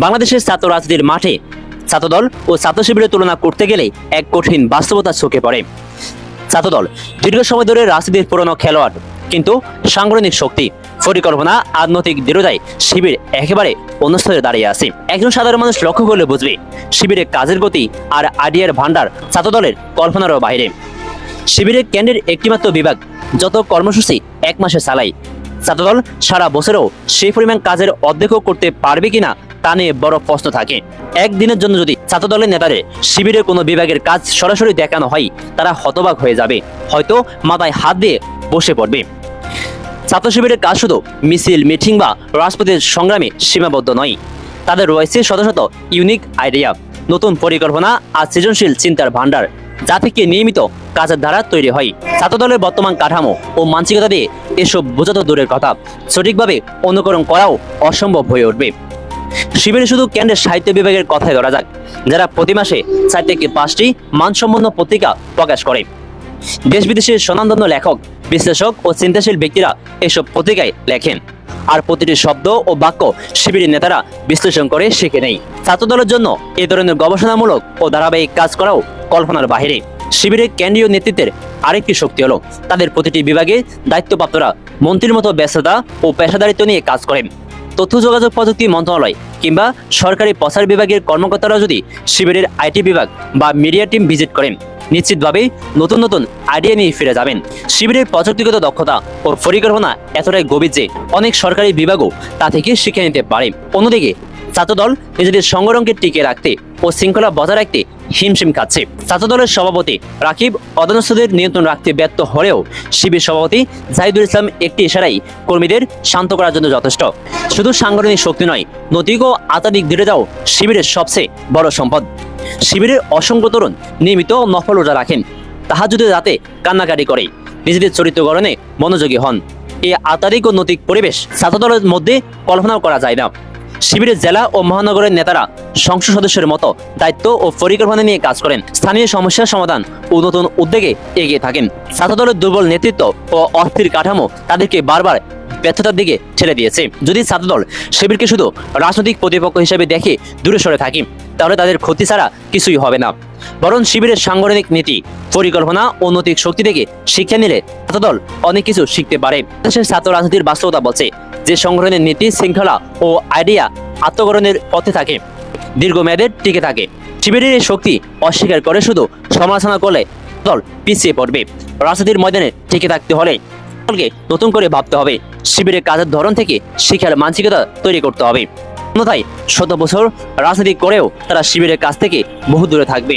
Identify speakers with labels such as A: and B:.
A: বাংলাদেশের ছাত্র রাজনীতির মাঠে ছাত্রদল ও ছাত্র শিবিরের তুলনা করতে গেলে এক কঠিন বাস্তবতা চোখে পড়ে। ছাত্রদল দীর্ঘ সময় ধরে রাজনীতির পুরনো খেলোয়াড়, কিন্তু সাংগঠনিক শক্তি, পরিকল্পনা আধ্যাত্মিক দৃঢ়তায় শিবির একেবারে অন্য দাঁড়িয়ে আছে। একজন সাধারণ মানুষ লক্ষ্য করলে বুঝবে, শিবিরের কাজের গতি আর আইডিয়ার ভান্ডার ছাত্রদলের কল্পনারও বাইরে। শিবিরের কেন্দ্রের একটিমাত্র বিভাগ যত কর্মসূচি এক মাসে চালায় ছাত্রদল সারা বছরেও সেই পরিমাণ কাজের অর্ধেকও করতে পারবে কিনা তা নিয়ে বড় প্রশ্ন থাকে। একদিনের জন্য যদি ছাত্রদলের নেতাদের শিবিরের কোনো বিভাগের কাজ সরাসরি দেখানো হয়, তারা হতবাক হয়ে যাবে। হয়তো মাথায় হাত দিয়ে বসে পড়বে। ছাত্র শিবিরের কাজ শুধু মিছিল, মিটিং বা রাজপথের সংগ্রামে সীমাবদ্ধ নয়। তাদের রয়েছে শত শত ইউনিক আইডিয়া। নতুন পরিকল্পনা আর সৃজনশীল চিন্তার ভান্ডার যা থেকে নিয়মিত কাজের ধারা তৈরি হয়। ছাত্র দলের বর্তমান কাঠামো ও মানসিকতা দিয়ে এসব বোঝা তো দূরের কথা। সঠিকভাবে অনুকরণ করাও অসম্ভব হয়ে উঠবে। শিবিরে শুধু কেন্দ্রের সাহিত্য বিভাগের কথাই ধরা যাক, যারা প্রতি মাসে চার থেকে পাঁচটি মানসম্পন্ন পত্রিকা প্রকাশ করে। দেশ বিদেশের স্বনামধন্য লেখক, বিশ্লেষক ও চিন্তাশীল ব্যক্তিরা এসব পত্রিকায় লেখেন। আর প্রতিটি শব্দ ও বাক্য শিবিরের নেতারা বিশ্লেষণ করে শিখে নেই। ছাত্রদলের জন্য এ ধরনের গবেষণামূলক ও ধারাবাহিক কাজ করাও কল্পনার বাহিরে। শিবিরের কেন্দ্রীয় নেতৃত্বের আরেকটি শক্তি হলো তাদের প্রতিটি বিভাগে দায়িত্বপ্রাপ্তরা মন্ত্রীর মতো ব্যস্ততা ও পেশাদারিত্ব নিয়ে কাজ করেন। তথ্য যোগাযোগ প্রযুক্তি মন্ত্রণালয় কিংবা সরকারি প্রচার বিভাগের কর্মকর্তারা যদি শিবিরের আইটি বিভাগ বা মিডিয়া টিম ভিজিট করেন নিশ্চিতভাবেই নতুন নতুন আইডিয়া নিয়ে ফিরে যাবেন। শিবিরের প্রযুক্তিগত দক্ষতা ও পরিকল্পনা এতটাই গভীর যে অনেক সরকারি বিভাগও তা থেকে শিখে নিতে পারে। অন্যদিকে ছাত্রদল নিজেদের সংগঠনকে টিকে রাখতে ও শৃঙ্খলা বজায় রাখতে হিমশিম খাচ্ছে। ছাত্র দলের সভাপতি রাকিব অদনস্থদের নিয়ন্ত্রণ রাখতে ব্যর্থ হলেও শিবির সভাপতি জাহিদুল ইসলাম একটি ইশারাই কর্মীদের শান্ত করার জন্য যথেষ্ট। শুধু সাংগঠনিক শক্তি নয়, নৈতিক ও আতাদিক দৃঢ়তাও শিবিরের সবচেয়ে বড় সম্পদ। শিবিরের অসংখ্য তরুণ নিয়মিত নফল রোজা রাখেন তাহা যদি রাতে কান্নাকাটি করে, নিজেদের চরিত্র গঠনে মনোযোগী হন। এই আতারিক ও নৈতিক পরিবেশ ছাত্রদলের মধ্যে কল্পনাও করা যায় না। শিবিরের জেলা ও মহানগরের নেতারা সংসদ সদস্যের মতো দায়িত্ব ও পরিকল্পনা নিয়ে কাজ করেন। স্থানীয় সমস্যার সমাধান ও নতুন উদ্যোগে এগিয়ে থাকেন। ছাত্রদলের দুর্বল নেতৃত্ব ও অস্থির কাঠামো তাদেরকে বারবার ব্যর্থতার দিকে ঠেলে দিয়েছে। যদি ছাত্রদল শিবিরকে শুধু রাজনৈতিক প্রতিপক্ষ হিসেবে দেখে দূরে সরে থাকি, তাহলে তাদের ক্ষতি ছাড়া কিছুই হবে না। বরং শিবিরের সাংগঠনিক নীতি, পরিকল্পনা ও নৈতিক শক্তি থেকে শিক্ষা নিলে ছাত্রদল অনেক কিছু শিখতে পারে। দেশের ছাত্র রাজনীতির বাস্তবতা বলছে যে সংগঠনের নীতি, শৃঙ্খলা ও আইডিয়া আত্মগ্রহণের পথে থাকে, দীর্ঘমেয়াদে টিকে থাকে। শিবিরের শক্তি অস্বীকার করে শুধু সমালোচনা করলে দল পিছিয়ে পড়বে। রাজনীতির ময়দানে টিকে থাকতে হলে দলকে নতুন করে ভাবতে হবে। শিবিরের কাজের ধরন থেকে শিক্ষার মানসিকতা তৈরি করতে হবে। অন্যথায় শত বছর রাজনীতি করেও তারা শিবিরের কাছ থেকে বহু দূরে থাকবে।